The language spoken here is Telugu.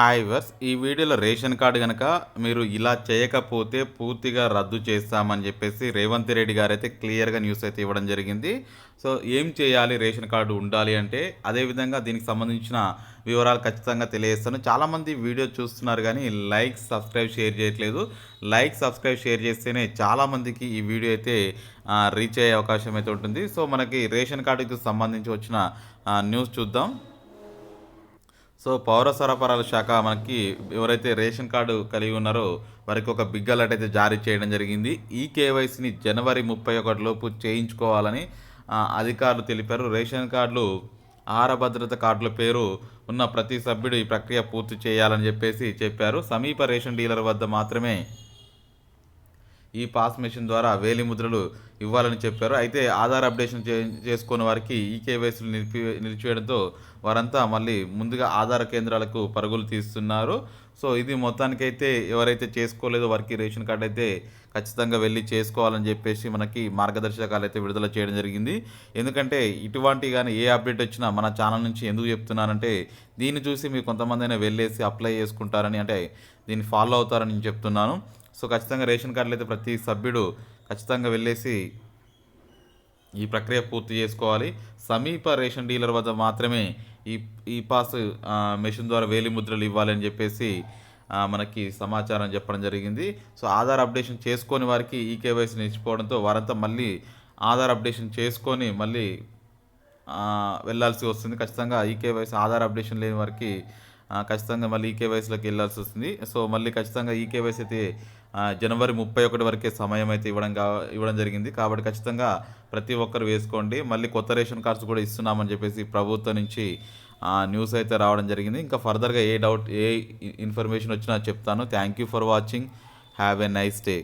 హాయ్ వర్స్ ఈ వీడియోలో రేషన్ కార్డు కనుక మీరు ఇలా చేయకపోతే పూర్తిగా రద్దు చేస్తామని చెప్పేసి రేవంత్ రెడ్డి గారు అయితే క్లియర్గా న్యూస్ అయితే ఇవ్వడం జరిగింది. సో ఏం చేయాలి? రేషన్ కార్డు ఉండాలి అంటే అదేవిధంగా దీనికి సంబంధించిన వివరాలు ఖచ్చితంగా తెలియజేస్తాను. చాలామంది వీడియో చూస్తున్నారు కానీ లైక్ సబ్స్క్రైబ్ షేర్ చేయట్లేదు. లైక్ సబ్స్క్రైబ్ షేర్ చేస్తేనే చాలామందికి ఈ వీడియో అయితే రీచ్ అయ్యే అవకాశం అయితే ఉంటుంది. సో మనకి రేషన్ కార్డుకి సంబంధించి వచ్చిన న్యూస్ చూద్దాం. సో పౌర సరఫరాల శాఖ మనకి ఎవరైతే రేషన్ కార్డు కలిగి ఉన్నారో వారికి ఒక బిగ్ అలర్ట్ అయితే జారీ చేయడం జరిగింది. ఈ కేవైసీని జనవరి ముప్పై ఒకటిలోపు చేయించుకోవాలని అధికారులు తెలిపారు. రేషన్ కార్డులు ఆహార భద్రత కార్డుల పేరు ఉన్న ప్రతి సభ్యుడు ఈ ప్రక్రియ పూర్తి చేయాలని చెప్పేసి చెప్పారు. సమీప రేషన్ డీలర్ వద్ద మాత్రమే ఈ పాస్ మెషిన్ ద్వారా వేలి ముద్రలు ఇవ్వాలని చెప్పారు. అయితే ఆధార్ అప్డేషన్ చే చేసుకున్న వారికి ఈ కేవైసీలు నిలిపి నిలిచివేయడంతో వారంతా మళ్ళీ ముందుగా ఆధార్ కేంద్రాలకు పరుగులు తీస్తున్నారు. సో ఇది మొత్తానికైతే ఎవరైతే చేసుకోలేదో వారికి రేషన్ కార్డు అయితే ఖచ్చితంగా వెళ్ళి చేసుకోవాలని చెప్పేసి మనకి మార్గదర్శకాలు అయితే విడుదల చేయడం జరిగింది. ఎందుకంటే ఇటువంటి కానీ ఏ అప్డేట్ వచ్చినా మన ఛానల్ నుంచి ఎందుకు చెప్తున్నానంటే దీన్ని చూసి మీరు కొంతమంది అయినా వెళ్ళేసి అప్లై చేసుకుంటారని అంటే దీన్ని ఫాలో అవుతారని నేను చెప్తున్నాను. సో ఖచ్చితంగా రేషన్ కార్డులు అయితే ప్రతి సభ్యుడు ఖచ్చితంగా వెళ్ళేసి ఈ ప్రక్రియ పూర్తి చేసుకోవాలి. సమీప రేషన్ డీలర్ వద్ద మాత్రమే ఈ ఈ పాస్ మెషిన్ ద్వారా వేలి ముద్రలు ఇవ్వాలని చెప్పేసి మనకి సమాచారం చెప్పడం జరిగింది. సో ఆధార్ అప్డేషన్ చేసుకొని వారికి ఈ కేవైసీ నిలిచిపోవడంతో వారంతా మళ్ళీ ఆధార్ అప్డేషన్ చేసుకొని మళ్ళీ వెళ్ళాల్సి వస్తుంది. ఖచ్చితంగా ఈ కేవైసీ ఆధార్ అప్డేషన్ లేని వారికి ఖచ్చితంగా మళ్ళీ ఈ కేవైసీలోకి వెళ్ళాల్సి వస్తుంది. సో మళ్ళీ ఖచ్చితంగా ఈ కేవైసీ అయితే జనవరి ముప్పై ఒకటి వరకే సమయం అయితే ఇవ్వడం కా ఇవ్వడం జరిగింది. కాబట్టి ఖచ్చితంగా ప్రతి ఒక్కరు వేసుకోండి. మళ్ళీ కొత్త రేషన్ కార్డ్స్ కూడా ఇస్తున్నామని చెప్పేసి ప్రభుత్వం నుంచి న్యూస్ అయితే రావడం జరిగింది. ఇంకా ఫర్దర్గా ఏ డౌట్ ఏ ఇన్ఫర్మేషన్ వచ్చినా చెప్తాను. Thank you for watching. Have a nice day.